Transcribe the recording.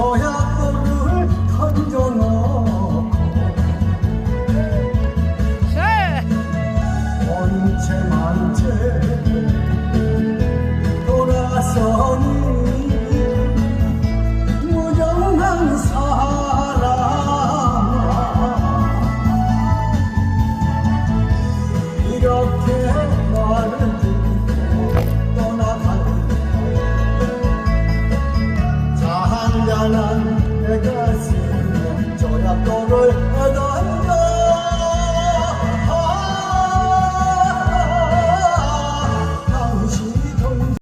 서약봉을 던져놓고. 원체 만체 돌아서니 무정한 사람아. 이렇게 Bible